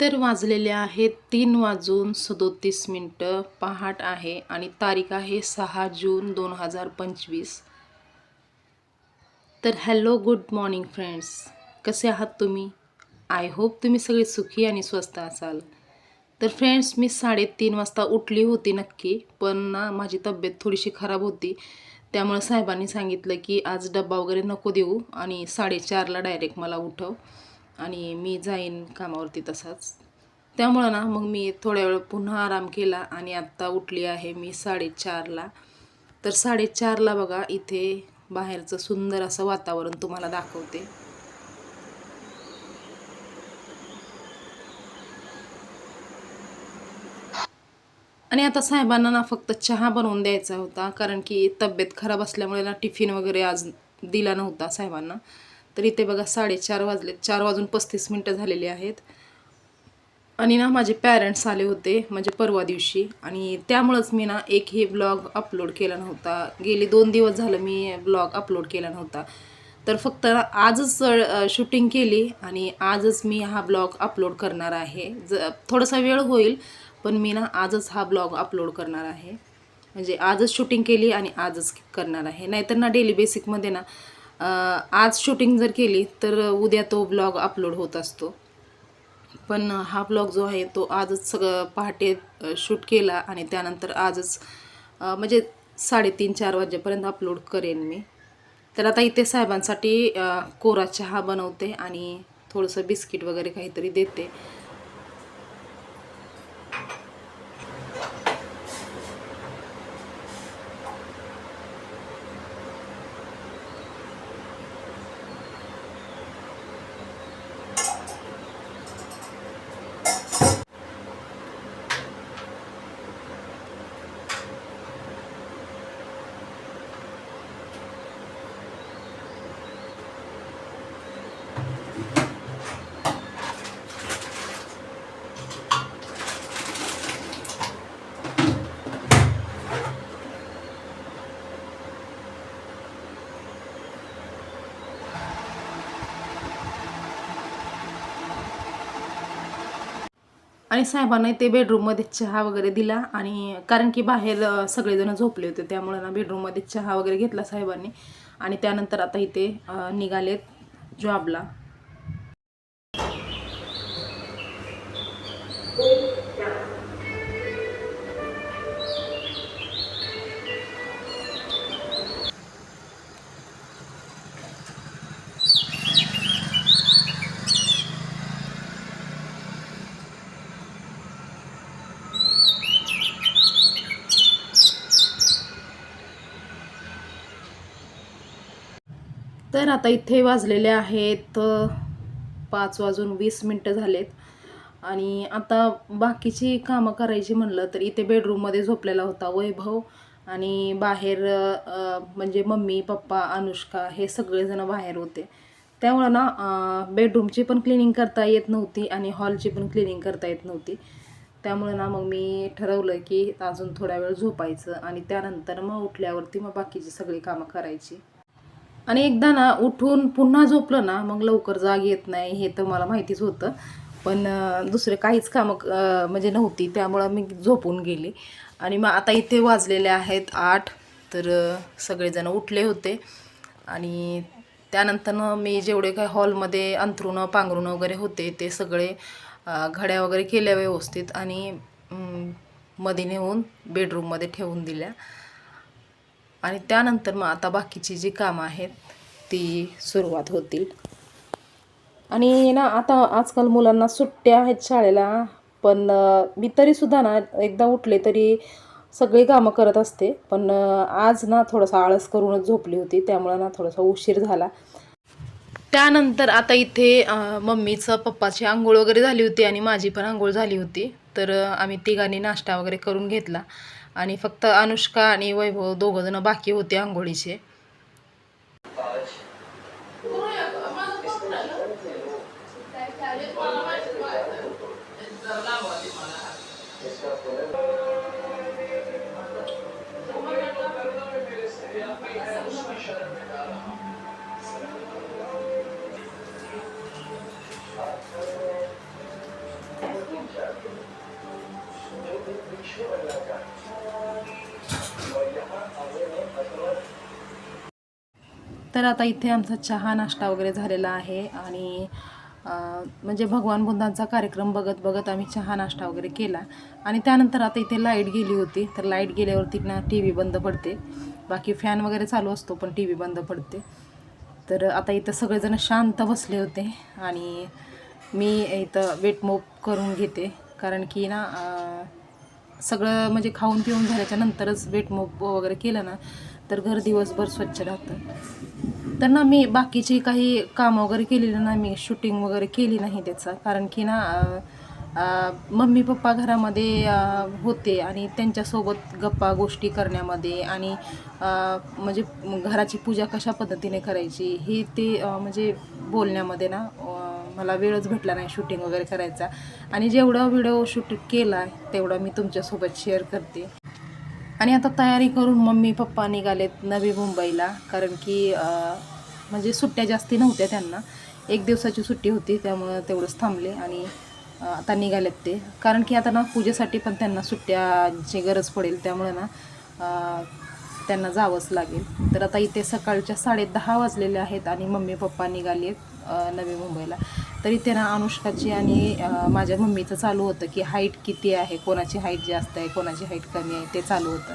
तर वाजलेले आहेत तीन वाजून सदोतीस मिनटं. पहाट आहे आणि तारीख आहे सहा जून दोन हजार पंचवीस. तर हॅलो गुड मॉर्निंग फ्रेंड्स. कसे आहात तुम्ही? आय होप तुम्ही सगळे सुखी आणि स्वस्त असाल. तर फ्रेंड्स मी साडेतीन वाजता उठली होती नक्की पण ना माझी तब्येत थोडीशी खराब होती. त्यामुळे साहेबांनी सांगितलं की आज डब्बा वगैरे नको देऊ आणि साडेचारला डायरेक्ट मला उठव. आणि मी जाईन कामावरती तसाच. त्यामुळं ना मग मी थोड्या वेळ पुन्हा आराम केला आणि आत्ता उठली आहे मी साडेचारला. तर साडेचारला बघा इथे बाहेरचं सुंदर असं वातावरण तुम्हाला दाखवते. आणि आता साहेबांना ना फक्त चहा बनवून द्यायचा होता कारण की तब्येत खराब असल्यामुळे ना टिफिन वगैरे आज दिला नव्हता साहेबांना. तर इथे बघा साडेचार वाजले चार वाजून पस्तीस मिनटं झालेली आहेत. आणि ना माझे पॅरेंट्स आले होते म्हणजे परवा दिवशी. आणि त्यामुळंच मी ना एक हे ब्लॉग अपलोड केला नव्हता. गेली दोन दिवस झालं मी ब्लॉग अपलोड केला नव्हता. तर फक्त आजच शूटिंग केली आणि आजच मी हा ब्लॉग अपलोड करणार आहे. ज थोडासा वेळ होईल पण मी ना आजच हा ब्लॉग अपलोड करणार आहे. म्हणजे आजच शूटिंग केली आणि आजच करणार आहे. नाहीतर ना डेली बेसिकमध्ये ना आज शूटिंग जर केली तर उद्या तो ब्लॉग अपलोड होत असतो. पण हा ब्लॉग जो आहे तो आजच सगळं पहाटे शूट केला आणि त्यानंतर आजच म्हणजे साडेतीन चार वाजेपर्यंत अपलोड करेन मी. तर आता इथे साहेबांसाठी कोरा चहा बनवते आणि थोडंसं बिस्किट वगैरे काहीतरी देते. आणि साहेबांना ते बेडरूममध्ये चहा वगैरे दिला आणि कारण की बाहेर सगळेजण झोपले होते त्यामुळे ना बेडरूममध्ये चहा वगैरे घेतला साहेबांनी. आणि त्यानंतर आता इथे निघालेत जॉबला तर आता इथे वाजलेले आहेत पाच वाजून वीस मिनटं झालेत. आणि आता बाकीची कामं करायची म्हणलं तर इथे बेडरूममध्ये झोपलेला होता वैभव आणि बाहेर म्हणजे मम्मी पप्पा अनुष्का हे सगळेजण बाहेर होते. त्यामुळं ना बेडरूमची पण क्लिनिंग करता येत नव्हती आणि हॉलची पण क्लिनिंग करता येत नव्हती. त्यामुळे ना मग मी ठरवलं की अजून थोड्या वेळ झोपायचं आणि त्यानंतर मग उठल्यावरती मग बाकीची सगळी कामं करायची. आणि एकदा ना उठून पुन्हा झोपलं ना मग लवकर जाग येत नाही हे तर मला माहितीच होतं. पण दुसरे काहीच कामं म्हणजे नव्हती त्यामुळं मी झोपून गेली. आणि मग आता इथे वाजलेले आहेत आठ तर सगळेजण उठले होते. आणि त्यानंतरनं मी जेवढे काय हॉलमध्ये अंथरुणं पांघरुणं वगैरे होते ते सगळे घड्या वगैरे केल्या व्यवस्थित आणि मध्ये नेऊन बेडरूममध्ये ठेवून दिल्या. आणि त्यानंतर मग आता बाकीची जी कामं आहेत ती सुरुवात होतील. आणि ना आता आजकाल मुलांना सुट्ट्या आहेत शाळेला पण मी तरीसुद्धा ना एकदा उठले तरी सगळी कामं करत असते. पण आज ना थोडासा आळस करूनच झोपली होती त्यामुळं ना थोडासा उशीर झाला. त्यानंतर आता इथे मम्मीचं पप्पाची आंघोळ वगैरे झाली होती आणि माझी पण आंघोळ झाली होती. तर आम्ही तिघांनी नाश्ता वगैरे करून घेतला. आणि फक्त अनुष्का आणि वैभव दोघंजणं बाकी होते आंघोळीचे. तर आता इथे आमचा चहा नाश्ता वगैरे झालेला आहे आणि म्हणजे भगवान बुद्धांचा कार्यक्रम बघत बघत आम्ही चहा नाश्ता वगैरे केला. आणि त्यानंतर आता इथे लाइट गेली होती तर लाइट गेल्यावरती ना टी व्ही बंद पडते. बाकी फॅन वगैरे चालू असतो पण टी व्ही बंद पडते. तर आता इथं सगळेजण शांत बसले होते आणि मी इथं वेट मोप करून घेते. कारण की ना सगळं म्हणजे खाऊन पिऊन झाल्याच्या नंतरच वेट मोप वगैरे केलं ना तर घर दिवसभर स्वच्छ राहतं. तर ना मी बाकीची काही कामं वगैरे केलेलं ना मी शूटिंग वगैरे केली नाही त्याचं. कारण की ना मम्मी पप्पा घरामध्ये होते आणि त्यांच्यासोबत गप्पा गोष्टी करण्यामध्ये आणि म्हणजे घराची पूजा कशा पद्धतीने करायची हे ते म्हणजे बोलण्यामध्ये ना मला वेळच भेटला नाही शूटिंग वगैरे करायचा. आणि जेवढा व्हिडिओ शूट केला तेवढा मी तुमच्यासोबत शेअर करते. आणि आता तयारी करून मम्मी पप्पा निघालेत नवी मुंबईला कारण की म्हणजे सुट्ट्या जास्ती नव्हत्या त्यांना. एक दिवसाची सुट्टी होती त्यामुळं तेवढंच थांबले आणि आता निघालेत ते. कारण की आता ना पूजेसाठी पण त्यांना सुट्ट्याची गरज पडेल त्यामुळं ना त्यांना जावंच लागेल. तर आता इथे सकाळच्या साडे दहा वाजलेले आहेत आणि मम्मी पप्पा निघाले आहेत नवी मुंबईला. तर इथे ना अनुष्काची आणि माझ्या मम्मीचं चालू होतं की हाईट किती आहे कोणाची हाईट जास्त आहे कोणाची हाईट कमी आहे ते चालू होतं.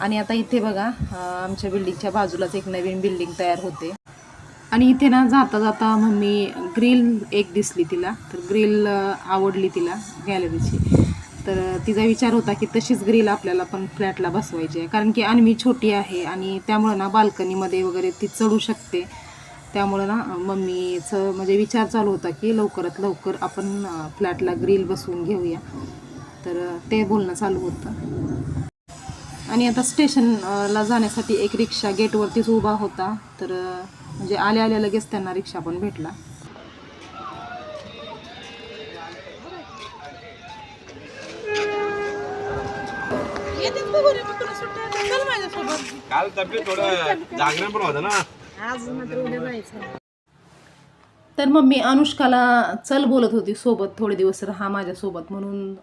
आणि आता इथे बघा आमच्या बिल्डिंगच्या बाजूलाच एक नवीन बिल्डिंग तयार होते. आणि इथे ना जाता जाता मम्मी ग्रिल एक दिसली तिला. तर ग्रिल आवडली तिला गॅलरीची तर तिचा विचार होता की तशीच ग्रिल आपल्याला पण फ्लॅटला बसवायची आहे. कारण की अन्वी छोटी आहे आणि त्यामुळं ना बाल्कनीमध्ये वगैरे ती चढू शकते. त्यामुळं ना मम्मीचं म्हणजे विचार चालू होता की लवकरात लवकर आपण फ्लॅटला ग्रिल बसवून घेऊया. तर ते बोलणं चालू होतं. आणि आता स्टेशनला जाण्यासाठी एक रिक्षा गेटवरतीच उभा होता. तर म्हणजे आल्या आल्या लगेच त्यांना रिक्षा पण भेटला. काल तब्येत थोडं जागरण पण होतं ना. तर मम्मी अनुष्काला चल बोलत होती सोबत थोडे दिवस राहा माझ्यासोबत म्हणून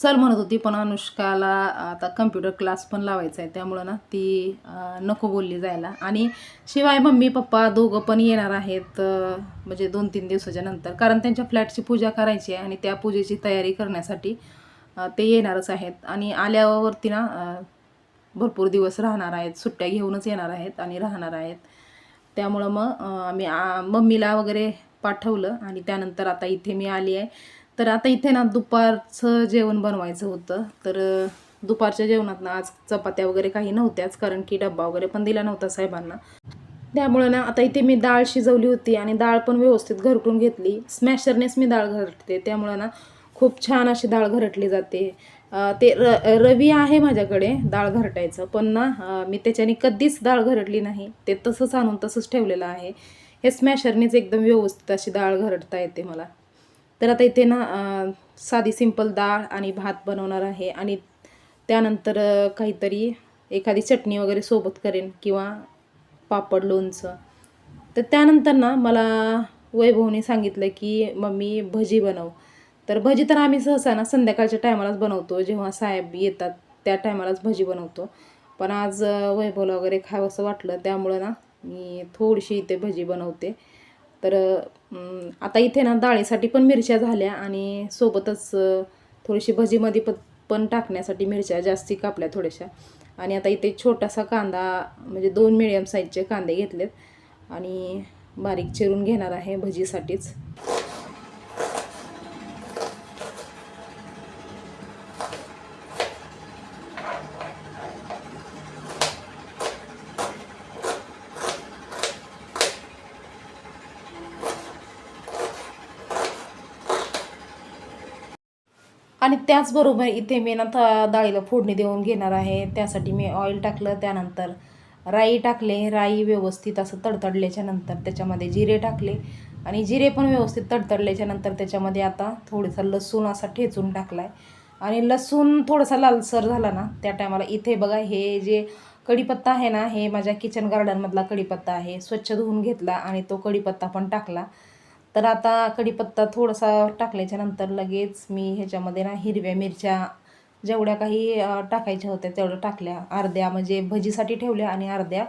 चल म्हणत होती पण अनुष्काला आता कम्प्युटर क्लास पण लावायचा आहे त्यामुळं ना ती अं, नको बोलली जायला. आणि शिवाय मम्मी पप्पा दोघं पण येणार आहेत अं, म्हणजे दोन तीन दिवसाच्या नंतर कारण त्यांच्या फ्लॅटची पूजा करायची आहे आणि त्या पूजेची तयारी करण्यासाठी ते येणारच आहेत. आणि आल्यावरती ना भरपूर दिवस राहणार आहेत. सुट्ट्या घेऊनच येणार आहेत आणि राहणार आहेत. त्यामुळं मग आम्ही मम्मीला वगैरे पाठवलं आणि त्यानंतर आता इथे मी आली आहे. तर आता इथे ना दुपारचं जेवण बनवायचं होतं. तर दुपारच्या जेवणात ना आज चपात्या वगैरे काही नव्हत्याच कारण की डब्बा वगैरे पण दिला नव्हता साहेबांना. त्यामुळं ना आता इथे मी डाळ शिजवली होती आणि डाळ पण व्यवस्थित घरटून घेतली. स्मॅशरनेच मी डाळ घरटते त्यामुळं ना खूप छान अशी डाळ घरटली जाते. ते र रवी आहे माझ्याकडे डाळ घरटायचं पण ना मी त्याच्याने कधीच डाळ घरटली नाही. ते तसंच आणून तसंच ठेवलेलं आहे. हे स्मॅशरनेच एकदम व्यवस्थित अशी डाळ घरटता येते मला. तर आता इथे ना साधी सिंपल डाळ आणि भात बनवणार आहे आणि त्यानंतर काहीतरी एखादी चटणी वगैरे सोबत करेन किंवा पापड लोणचं. तर त्यानंतर ना मला वैभवने सांगितलं की मम्मी भजी बनव. तर भजी तर आम्ही सहसा ना संध्याकाळच्या टायमालाच बनवतो. जेव्हा साहेब येतात त्या टायमालाच भजी बनवतो. पण आज वैभव वैभवला वगैरे खावंसं वाटलं त्यामुळं ना मी थोडीशी इथे भजी बनवते. तर आता इथे ना डाळीसाठी पण मिरच्या झाल्या आणि सोबतच थोडीशी भजीमध्ये पण पण टाकण्यासाठी मिरच्या जास्ती कापल्या थोड्याशा. आणि आता इथे छोटासा कांदा म्हणजे दोन मिडियम साईजचे कांदे घेतलेत. आणि बारीक चिरून घेणार आहे भजीसाठीच. आणि त्याचबरोबर इथे मी ना डाळीला फोडणी देऊन घेणार आहे. त्यासाठी मी ऑइल टाकलं त्यानंतर राई टाकले. राई व्यवस्थित असं तडतडल्याच्या नंतर त्याच्यामध्ये जिरे टाकले. आणि जिरे पण व्यवस्थित तडतडल्याच्या नंतर त्याच्यामध्ये आता थोडासा लसूण असा ठेचून टाकला आहे आणि लसूण थोडासा लालसर झाला ना त्या टायमाला इथे बघा हे जे कढीपत्ता आहे ना हे माझ्या किचन गार्डनमधला कढीपत्ता आहे. स्वच्छ धुवून घेतला आणि तो कढीपत्ता पण टाकला. तर आता कढीपत्ता थोडासा टाकल्याच्या नंतर लगेच मी ह्याच्यामध्ये ना हिरव्या मिरच्या जेवढ्या काही टाकायच्या होत्या तेवढ्या टाकल्या. अर्ध्या म्हणजे भजीसाठी ठेवल्या आणि अर्ध्या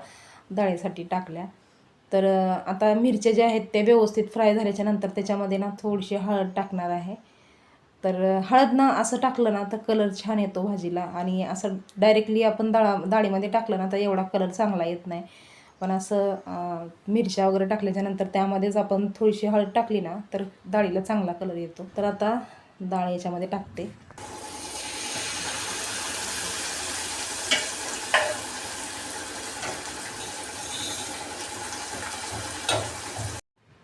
डाळीसाठी टाकल्या. तर आता मिरच्या ज्या आहेत त्या व्यवस्थित फ्राय झाल्याच्यानंतर त्याच्यामध्ये ना थोडीशी हळद टाकणार आहे. तर हळद ना असं टाकलं ना तर कलर छान येतो भाजीला आणि असं डायरेक्टली आपण डाळा डाळीमध्ये टाकलं ना तर एवढा कलर चांगला येत नाही. पण असं मिरच्या वगैरे टाकल्याच्यानंतर त्यामध्येच आपण थोडीशी हळद टाकली ना तर डाळीला चांगला कलर येतो. तर आता डाळ याच्यामध्ये टाकते.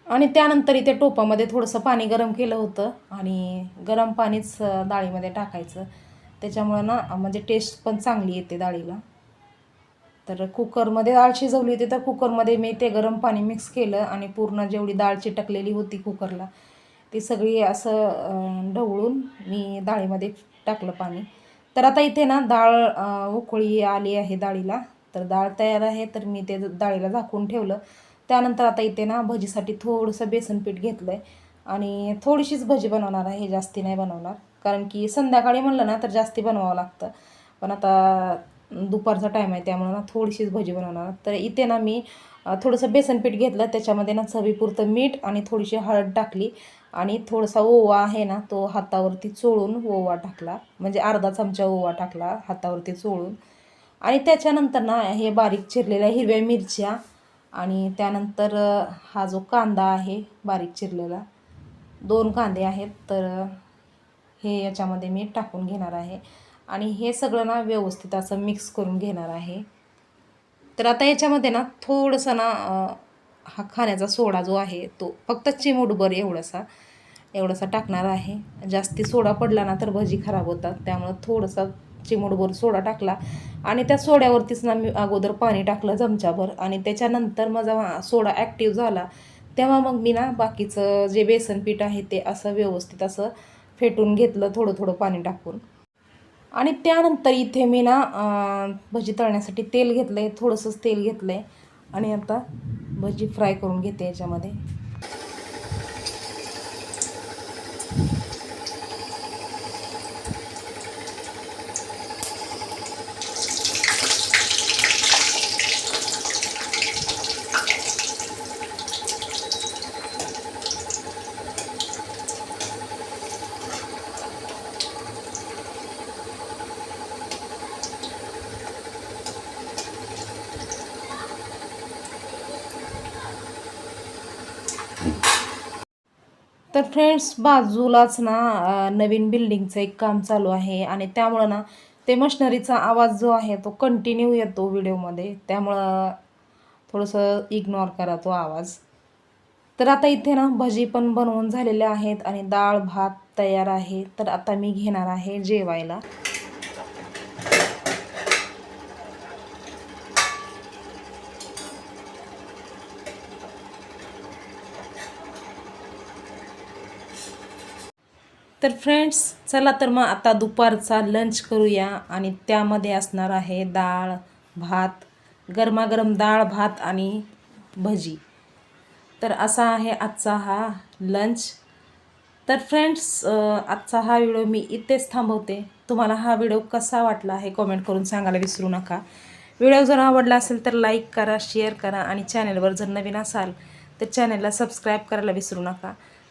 आणि त्यानंतर इथे टोपामध्ये थोडंसं पाणी गरम केलं होतं आणि गरम पाणीच डाळीमध्ये टाकायचं. त्याच्यामुळं ना म्हणजे टेस्ट पण चांगली येते डाळीला. तर कुकरमध्ये डाळ शिजवली होती तर कुकरमध्ये मी ते गरम पाणी मिक्स केलं आणि पूर्ण जेवढी डाळ चिटकलेली होती कुकरला ती सगळी असं ढवळून मी डाळीमध्ये टाकलं पाणी. तर आता इथे ना डाळ उकळी आली आहे डाळीला. तर डाळ तयार आहे तर मी ते डाळीला झाकून ठेवलं. त्यानंतर आता इथे ना भजीसाठी थोडंसं बेसन पीठ घेतलं आहे आणि थोडीशीच भजी बनवणार आहे जास्ती नाही बनवणार. कारण की संध्याकाळी म्हणलं ना तर जास्ती बनवावं लागतं. पण आता दुपारचा टाईम आहे त्यामुळं ना थोडीशीच भजी बनवणार. तर इथे ना मी थोडंसं बेसन पीठ घेतलं त्याच्यामध्ये ना चवीपुरतं मीठ आणि थोडीशी हळद टाकली. आणि थोडासा ओवा आहे ना तो हातावरती चोळून ओवा टाकला. म्हणजे अर्धा चमचा ओवा टाकला हातावरती चोळून. आणि त्याच्यानंतर ना हे बारीक चिरलेल्या हिरव्या मिरच्या आणि त्यानंतर हा जो कांदा आहे बारीक चिरलेला दोन कांदे आहेत. तर हे याच्यामध्ये मी टाकून घेणार आहे. आणि हे सगळं ना व्यवस्थित असं मिक्स करून घेणार आहे. तर आता याच्यामध्ये ना थोडंसं ना हा खाण्याचा सोडा जो आहे तो फक्त चिमूटभर एवढासा एवढासा टाकणार आहे. जास्ती सोडा पडला ना तर भजी खराब होतात. त्यामुळं थोडंसं चिमूटभर सोडा टाकला. आणि त्या सोड्यावरतीच ना मी अगोदर पाणी टाकलं चमच्याभर आणि त्याच्यानंतर माझा सोडा ॲक्टिव्ह झाला. तेव्हा मग मी ना बाकीचं जे बेसन पीठ आहे ते असं व्यवस्थित असं फेटून घेतलं थोडं थोडं पाणी टाकून. आणि त्यानंतर इथे मी ना भजी तळण्यासाठी तेल घेतलं आहे थोडंसंच तेल घेतलं आहे आणि आता भजी फ्राय करून घेते याच्यामध्ये. तर फ्रेंड्स बाजूलाच ना नवीन बिल्डिंगचं एक काम चालू आहे आणि त्यामुळं ना ते मशनरीचा आवाज जो आहे तो कंटिन्यू येतो व्हिडिओमध्ये. त्यामुळं थोडंसं इग्नोर करा तो आवाज. तर आता इथे ना भजी पण बनवून झालेल्या आहेत आणि डाळ भात तयार आहे. तर आता मी घेणार आहे जेवायला. तर फ्रेंड्स चला तर मग आता दुपारचा लंच करूया आणि त्यामध्ये असणार आहे डाळ भात गरमागरम डाळ भात आणि भजी. तर असा आहे आजचा हा लंच तर फ्रेंड्स आजचा हा व्हिडिओ मी इथेच थांबवते. तुम्हाला हा व्हिडिओ कसा वाटला हे कमेंट करून सांगायला विसरू नका. व्हिडिओ जर आवडला असेल तर लाईक करा शेअर करा आणि चॅनलवर जर नवीन असाल तर चॅनलला सबस्क्राईब करायला विसरू नका.